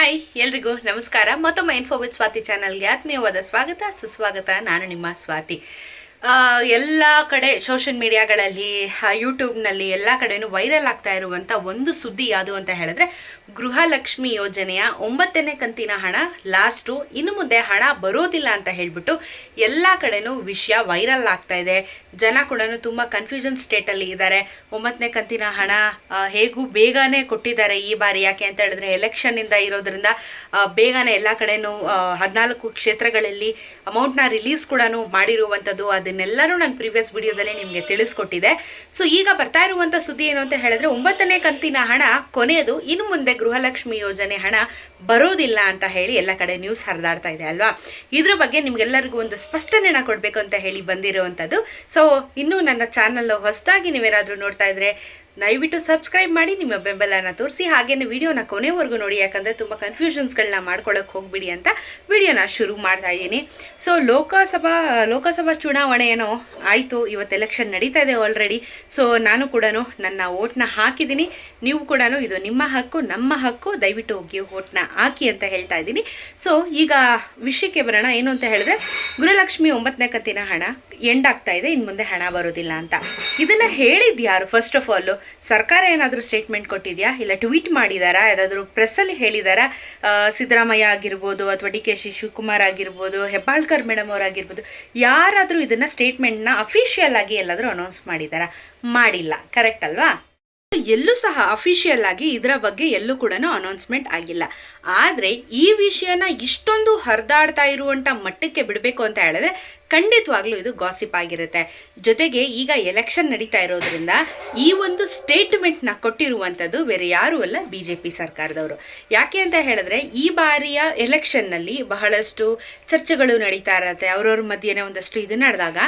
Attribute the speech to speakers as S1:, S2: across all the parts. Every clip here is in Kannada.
S1: ಹಾಯ್, ಎಲ್ರಿಗೂ ನಮಸ್ಕಾರ. ಮತ್ತೊಮ್ಮೆ ಇನ್ಫೋ ವಿತ್ ಸ್ವಾತಿ ಚಾನಲ್ಗೆ ಆತ್ಮೀಯವಾದ ಸ್ವಾಗತ. ಸುಸ್ವಾಗತ, ನಾನು ನಿಮ್ಮ ಸ್ವಾತಿ. ಎಲ್ಲ ಕಡೆ ಸೋಷಿಯಲ್ ಮೀಡಿಯಾಗಳಲ್ಲಿ ಯೂಟ್ಯೂಬ್ನಲ್ಲಿ ಎಲ್ಲ ಕಡೆನೂ ವೈರಲ್ ಆಗ್ತಾ ಇರುವಂಥ ಒಂದು ಸುದ್ದಿ ಯಾವುದು ಅಂತ ಹೇಳಿದ್ರೆ ಗೃಹಲಕ್ಷ್ಮಿ ಯೋಜನೆಯ ಒಂಬತ್ತನೇ ಕಂತಿನ ಹಣ ಲಾಸ್ಟು. ಇನ್ನು ಮುಂದೆ ಹಣ ಬರೋದಿಲ್ಲ ಅಂತ ಹೇಳ್ಬಿಟ್ಟು ಎಲ್ಲ ಕಡೆನೂ ವಿಷಯ ವೈರಲ್ ಆಗ್ತಾ ಇದೆ. ಜನ ಕೂಡ ತುಂಬ ಕನ್ಫ್ಯೂಷನ್ ಸ್ಟೇಟಲ್ಲಿ ಇದ್ದಾರೆ. ಒಂಬತ್ತನೇ ಕಂತಿನ ಹಣ ಹೇಗೂ ಬೇಗನೆ ಕೊಟ್ಟಿದ್ದಾರೆ ಈ ಬಾರಿ. ಯಾಕೆ ಅಂತ ಹೇಳಿದ್ರೆ ಎಲೆಕ್ಷನ್ನಿಂದ ಇರೋದ್ರಿಂದ ಬೇಗನೆ ಎಲ್ಲ ಕಡೆನೂ ಹದಿನಾಲ್ಕು ಕ್ಷೇತ್ರಗಳಲ್ಲಿ ಅಮೌಂಟ್ನ ರಿಲೀಸ್ ಕೂಡ ಮಾಡಿರುವಂಥದ್ದು. ಅದನ್ನೆಲ್ಲರೂ ನಾನು ಪ್ರೀವಿಯಸ್ ವಿಡಿಯೋದಲ್ಲಿ ನಿಮಗೆ ತಿಳಿಸ್ಕೊಟ್ಟಿದೆ. ಸೊ ಈಗ ಬರ್ತಾ ಇರುವಂಥ ಸುದ್ದಿ ಏನು ಅಂತ ಹೇಳಿದ್ರೆ, ಒಂಬತ್ತನೇ ಕಂತಿನ ಹಣ ಕೊನೆಯದು, ಇನ್ನು ಮುಂದೆ ಗೃಹಲಕ್ಷ್ಮಿ ಯೋಜನೆ ಹಣ ಬರೋದಿಲ್ಲ ಅಂತ ಹೇಳಿ ಎಲ್ಲ ಕಡೆ ನ್ಯೂಸ್ ಹರಿದಾಡ್ತಾ ಇದೆ ಅಲ್ವಾ? ಇದ್ರ ಬಗ್ಗೆ ನಿಮ್ಗೆಲ್ಲರಿಗೂ ಒಂದು ಸ್ಪಷ್ಟನೆನ ಕೊಡಬೇಕು ಅಂತ ಹೇಳಿ ಬಂದಿರುವಂಥದ್ದು. ಸೊ ಇನ್ನೂ ನನ್ನ ಚಾನಲ್ ಹೊಸದಾಗಿ ನೀವೇನಾದರೂ ನೋಡ್ತಾ ಇದ್ರೆ ದಯವಿಟ್ಟು ಸಬ್ಸ್ಕ್ರೈಬ್ ಮಾಡಿ, ನಿಮ್ಮ ಬೆಂಬಲನ ತೋರಿಸಿ, ಹಾಗೇನೆ ವಿಡಿಯೋನ ಕೊನೆವರೆಗೂ ನೋಡಿ, ಯಾಕಂದರೆ ತುಂಬ ಕನ್ಫ್ಯೂಷನ್ಸ್ಗಳನ್ನ ಮಾಡ್ಕೊಳ್ಳೋಕೆ ಹೋಗ್ಬಿಡಿ ಅಂತ ವಿಡಿಯೋನ ಶುರು ಮಾಡ್ತಾ ಇದ್ದೀನಿ. ಸೊ ಲೋಕಸಭಾ ಲೋಕಸಭಾ ಚುನಾವಣೆ ಏನೋ ಆಯಿತು, ಇವತ್ತು ಎಲೆಕ್ಷನ್ ನಡೀತಾ ಇದೆ ಆಲ್ರೆಡಿ ಸೊ ನಾನು ಕೂಡ ನನ್ನ ಓಟ್ನ ಹಾಕಿದ್ದೀನಿ. ನೀವು ಕೂಡ ಇದು ನಿಮ್ಮ ಹಕ್ಕು, ನಮ್ಮ ಹಕ್ಕು, ದಯವಿಟ್ಟು ಹೋಗಿ ಓಟ್ನ ಹಾಕಿ ಅಂತ ಹೇಳ್ತಾ ಇದ್ದೀನಿ. ಸೊ ಈಗ ವಿಷಯಕ್ಕೆ ಬರೋಣ. ಏನು ಅಂತ ಹೇಳಿದ್ರೆ ಗೃಹಲಕ್ಷ್ಮಿ ಒಂಬತ್ತನೇ ಕತ್ತಿನ ಹಣ ಎಂಡ್ ಆಗ್ತಾ ಇದೆ ಇನ್ನು ಮುಂದೆ ಹಣ ಬರೋದಿಲ್ಲ ಅಂತ. ಇದನ್ನ ಹೇಳಿದ್ಯಾರು ಫಸ್ಟ್ ಆಫ್ ಆಲ್ ಸರ್ಕಾರ ಏನಾದರೂ ಸ್ಟೇಟ್ಮೆಂಟ್ ಕೊಟ್ಟಿದೆಯಾ? ಇಲ್ಲ ಟ್ವೀಟ್ ಮಾಡಿದಾರಾ? ಯಾವುದಾದ್ರೂ ಪ್ರೆಸ್ಸಲ್ಲಿ ಹೇಳಿದಾರಾ? ಸಿದ್ದರಾಮಯ್ಯ ಆಗಿರ್ಬೋದು ಅಥವಾ ಡಿ ಕೆ ಶಿ ಶಿವಕುಮಾರ್ ಆಗಿರ್ಬೋದು, ಹೆಬ್ಬಾಳ್ಕರ್ ಮೇಡಮ್ ಅವರಾಗಿರ್ಬೋದು, ಯಾರಾದರೂ ಇದನ್ನು ಸ್ಟೇಟ್ಮೆಂಟ್ನ ಅಫಿಷಿಯಲ್ ಆಗಿ ಎಲ್ಲಾದರೂ ಅನೌನ್ಸ್ ಮಾಡಿದಾರಾ? ಮಾಡಿಲ್ಲ. ಕರೆಕ್ಟ್ ಅಲ್ವಾ? ಎಲ್ಲೂ ಸಹ ಅಫಿಷಿಯಲ್ ಆಗಿ ಇದರ ಬಗ್ಗೆ ಎಲ್ಲೂ ಕೂಡ ಅನೌನ್ಸ್ಮೆಂಟ್ ಆಗಿಲ್ಲ. ಆದರೆ ಈ ವಿಷಯನ ಇಷ್ಟೊಂದು ಹರಿದಾಡ್ತಾ ಇರುವಂಥ ಮಟ್ಟಕ್ಕೆ ಬಿಡಬೇಕು ಅಂತ ಹೇಳಿದ್ರೆ ಖಂಡಿತವಾಗ್ಲೂ ಇದು ಗಾಸಿಪ್ ಆಗಿರುತ್ತೆ. ಜೊತೆಗೆ ಈಗ ಎಲೆಕ್ಷನ್ ನಡೀತಾ ಇರೋದ್ರಿಂದ ಈ ಒಂದು ಸ್ಟೇಟ್ಮೆಂಟ್ನ ಕೊಟ್ಟಿರುವಂಥದ್ದು ಬೇರೆ ಯಾರೂ ಅಲ್ಲ ಬಿ ಜೆ ಪಿ ಸರ್ಕಾರದವರು. ಯಾಕೆ ಅಂತ ಹೇಳಿದ್ರೆ ಈ ಬಾರಿಯ ಎಲೆಕ್ಷನ್ನಲ್ಲಿ ಬಹಳಷ್ಟು ಚರ್ಚೆಗಳು ನಡೀತಾ ಇರತ್ತೆ. ಅವ್ರವ್ರ ಮಧ್ಯೆನೇ ಒಂದಷ್ಟು ಇದು ನಡೆದಾಗ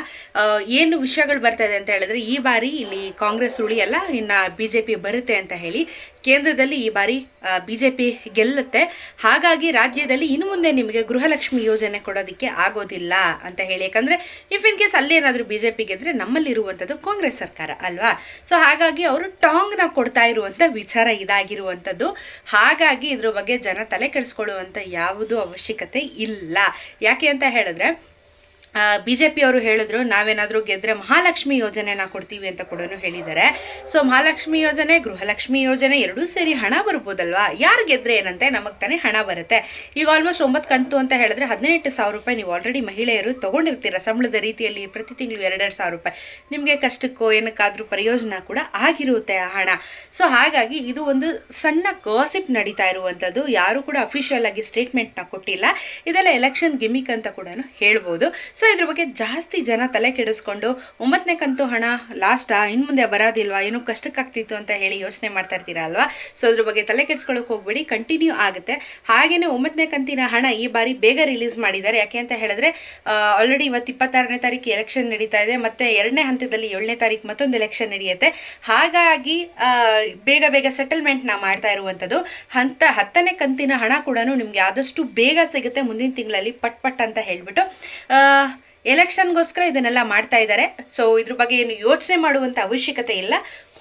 S1: ಏನು ವಿಷಯಗಳು ಬರ್ತಾ ಅಂತ ಹೇಳಿದ್ರೆ ಈ ಬಾರಿ ಇಲ್ಲಿ ಕಾಂಗ್ರೆಸ್ ಉಳಿಯಲ್ಲ ಇನ್ನು ಬಿ ಜೆ ಪಿ ಬರುತ್ತೆ ಅಂತ ಹೇಳಿ ಕೇಂದ್ರದಲ್ಲಿ ಈ ಬಾರಿ ಬಿ ಜೆ ಪಿ ಗೆಲ್ಲುತ್ತೆ. ಹಾಗಾಗಿ ರಾಜ್ಯದಲ್ಲಿ ಇನ್ನು ಮುಂದೆ ನಿಮಗೆ ಗೃಹಲಕ್ಷ್ಮಿ ಯೋಜನೆ ಕೊಡೋದಕ್ಕೆ ಆಗೋದಿಲ್ಲ ಅಂತ ಹೇಳಿ ಯಾಕಂದರೆ ಇಫ್ ಇನ್ ಕೇಸ್ ಅಲ್ಲಿ ಏನಾದರೂ ಬಿ ಜೆ ಪಿ ಇರುವಂತದ್ದು ನಮ್ಮಲ್ಲಿರುವಂಥದ್ದು ಕಾಂಗ್ರೆಸ್ ಸರ್ಕಾರ ಅಲ್ವಾ? ಸೊ ಹಾಗಾಗಿ ಅವರು ಟಾಂಗ್ನ ಕೊಡ್ತಾ ಇರುವಂಥ ವಿಚಾರ ಇದಾಗಿರುವಂಥದ್ದು ಹಾಗಾಗಿ ಇದ್ರ ಬಗ್ಗೆ ಜನ ತಲೆ ಕೆಡಿಸ್ಕೊಳ್ಳುವಂಥ ಯಾವುದೂ ಅವಶ್ಯಕತೆ ಇಲ್ಲ. ಯಾಕೆ ಅಂತ ಹೇಳಿದ್ರೆ ಬಿ ಜೆ ಪಿಯವರು ಹೇಳಿದ್ರು, ನಾವೇನಾದರೂ ಗೆದ್ದರೆ ಮಹಾಲಕ್ಷ್ಮಿ ಯೋಜನೆನ ಕೊಡ್ತೀವಿ ಅಂತ ಕೂಡ ಹೇಳಿದ್ದಾರೆ. ಸೊ ಮಹಾಲಕ್ಷ್ಮಿ ಯೋಜನೆ, ಗೃಹಲಕ್ಷ್ಮಿ ಯೋಜನೆ ಎರಡೂ ಸೇರಿ ಹಣ ಬರ್ಬೋದಲ್ವಾ? ಯಾರು ಗೆದ್ರೆ ಏನಂತೆ? ನಮಗೆ ತಾನೇ ಹಣ ಬರುತ್ತೆ. ಈಗ ಆಲ್ಮೋಸ್ಟ್ ಒಂಬತ್ತು ಕಂತು ಅಂತ ಹೇಳಿದ್ರೆ ಹದಿನೆಂಟು ಸಾವಿರ ರೂಪಾಯಿ ನೀವು ಆಲ್ರೆಡಿ ಮಹಿಳೆಯರು ತೊಗೊಂಡಿರ್ತೀರ ಸಂಬಳದ ರೀತಿಯಲ್ಲಿ ಪ್ರತಿ ತಿಂಗಳು ಎರಡೆರಡು ಸಾವಿರ ರೂಪಾಯಿ. ನಿಮಗೆ ಕಷ್ಟಕ್ಕೋ, ಏನಕ್ಕಾದರೂ ಪ್ರಯೋಜನ ಕೂಡ ಆಗಿರುತ್ತೆ ಆ ಹಣ. ಸೊ ಹಾಗಾಗಿ ಇದು ಒಂದು ಸಣ್ಣ ಗಾಸಿಪ್ ನಡೀತಾ ಇರುವಂಥದ್ದು ಯಾರು ಕೂಡ ಅಫಿಷಿಯಲ್ ಆಗಿ ಸ್ಟೇಟ್ಮೆಂಟ್ನ ಕೊಟ್ಟಿಲ್ಲ. ಇದೆಲ್ಲ ಎಲೆಕ್ಷನ್ ಗಿಮಿಕ್ ಅಂತ ಕೂಡ ಹೇಳ್ಬೋದು. ಸೊ ಇದ್ರ ಬಗ್ಗೆ ಜಾಸ್ತಿ ಜನ ತಲೆ ಕೆಡಿಸ್ಕೊಂಡು ಒಂಬತ್ತನೇ ಕಂತು ಹಣ ಲಾಸ್ಟಾ ಇನ್ನು ಮುಂದೆ ಬರೋದಿಲ್ವಾ, ಏನು ಕಷ್ಟಕ್ಕಾಗ್ತಿತ್ತು ಅಂತ ಹೇಳಿ ಯೋಚನೆ ಮಾಡ್ತಾ ಇರ್ತೀರಾ ಅಲ್ವಾ? ಸೊ ಅದ್ರ ಬಗ್ಗೆ ತಲೆ ಕೆಡಿಸ್ಕೊಳ್ಳೋಕೆ ಹೋಗ್ಬೇಡಿ ಕಂಟಿನ್ಯೂ ಆಗುತ್ತೆ. ಹಾಗೆಯೇ ಒಂಬತ್ತನೇ ಕಂತಿನ ಹಣ ಈ ಬಾರಿ ಬೇಗ ರಿಲೀಸ್ ಮಾಡಿದ್ದಾರೆ. ಯಾಕೆ ಅಂತ ಹೇಳಿದ್ರೆ ಆಲ್ರೆಡಿ ಇವತ್ತು ಇಪ್ಪತ್ತಾರನೇ ತಾರೀಕು ಎಲೆಕ್ಷನ್ ನಡೀತಾ ಇದೆ, ಮತ್ತೆ ಎರಡನೇ ಹಂತದಲ್ಲಿ ಏಳನೇ ತಾರೀಕು ಮತ್ತೊಂದು ಎಲೆಕ್ಷನ್ ನಡೆಯುತ್ತೆ. ಹಾಗಾಗಿ ಬೇಗ ಬೇಗ ಸೆಟಲ್ಮೆಂಟ್ನ ಮಾಡ್ತಾ ಇರುವಂಥದ್ದು. ಹಂತ ಹತ್ತನೇ ಕಂತಿನ ಹಣ ಕೂಡ ನಿಮಗೆ ಆದಷ್ಟು ಬೇಗ ಸಿಗುತ್ತೆ ಮುಂದಿನ ತಿಂಗಳಲ್ಲಿ, ಪಟ್ ಪಟ್ ಅಂತ ಹೇಳ್ಬಿಟ್ಟು. ಎಲೆಕ್ಷನ್ಗೋಸ್ಕರ ಇದನ್ನೆಲ್ಲ ಮಾಡ್ತಾ ಇದ್ದಾರೆ. ಸೊ ಇದ್ರ ಬಗ್ಗೆ ಏನು ಯೋಚನೆ ಮಾಡುವಂಥ ಅವಶ್ಯಕತೆ ಇಲ್ಲ.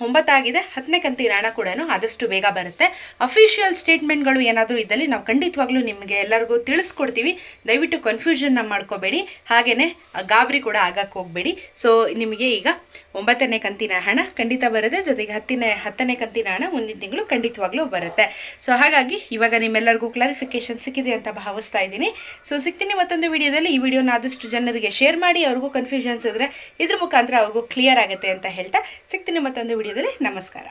S1: ಒಂಬತ್ತಾಗಿದೆ. ಹತ್ತನೇ ಕಂತಿನ ಹಣ ಕೂಡ ಆದಷ್ಟು ಬೇಗ ಬರುತ್ತೆ. ಅಫಿಷಿಯಲ್ ಸ್ಟೇಟ್ಮೆಂಟ್ಗಳು ಏನಾದರೂ ಇದ್ದಲ್ಲಿ ನಾವು ಖಂಡಿತವಾಗ್ಲೂ ನಿಮಗೆ ಎಲ್ಲರಿಗೂ ತಿಳಿಸ್ಕೊಡ್ತೀವಿ. ದಯವಿಟ್ಟು ಕನ್ಫ್ಯೂಷನ್ನ ಮಾಡ್ಕೋಬೇಡಿ. ಹಾಗೆಯೇ ಗಾಬರಿ ಕೂಡ ಆಗಕ್ಕೆ ಹೋಗಬೇಡಿ. ಸೊ ನಿಮಗೆ ಈಗ ಒಂಬತ್ತನೇ ಕಂತಿನ ಹಣ ಖಂಡಿತ ಬರುತ್ತೆ. ಜೊತೆಗೆ ಹತ್ತನೇ ಹತ್ತನೇ ಕಂತಿನ ಹಣ ಮುಂದಿನ ತಿಂಗಳು ಖಂಡಿತವಾಗ್ಲೂ ಬರುತ್ತೆ. ಸೊ ಹಾಗಾಗಿ ಇವಾಗ ನಿಮ್ಮೆಲ್ಲರಿಗೂ ಕ್ಲಾರಿಫಿಕೇಶನ್ ಸಿಕ್ಕಿದೆ ಅಂತ ಭಾವಿಸ್ತಾ ಇದ್ದೀನಿ. ಸೊ ಸಿಗ್ತೀನಿ ಮತ್ತೊಂದು ವಿಡಿಯೋದಲ್ಲಿ. ಈ ವಿಡಿಯೋನ ಆದಷ್ಟು ಜನರಿಗೆ ಶೇರ್ ಮಾಡಿ, ಅವ್ರಿಗೂ ಕನ್ಫ್ಯೂಷನ್ಸ್ ಇದ್ರೆ ಇದ್ರ ಮುಖಾಂತರ ಅವ್ರಿಗೂ ಕ್ಲಿಯರ್ ಆಗುತ್ತೆ ಅಂತ ಹೇಳ್ತಾ ಸಿಗ್ತೀನಿ ಮತ್ತೊಂದು ವಿಡಿಯೋದಲ್ಲಿ ನಮಸ್ಕಾರ.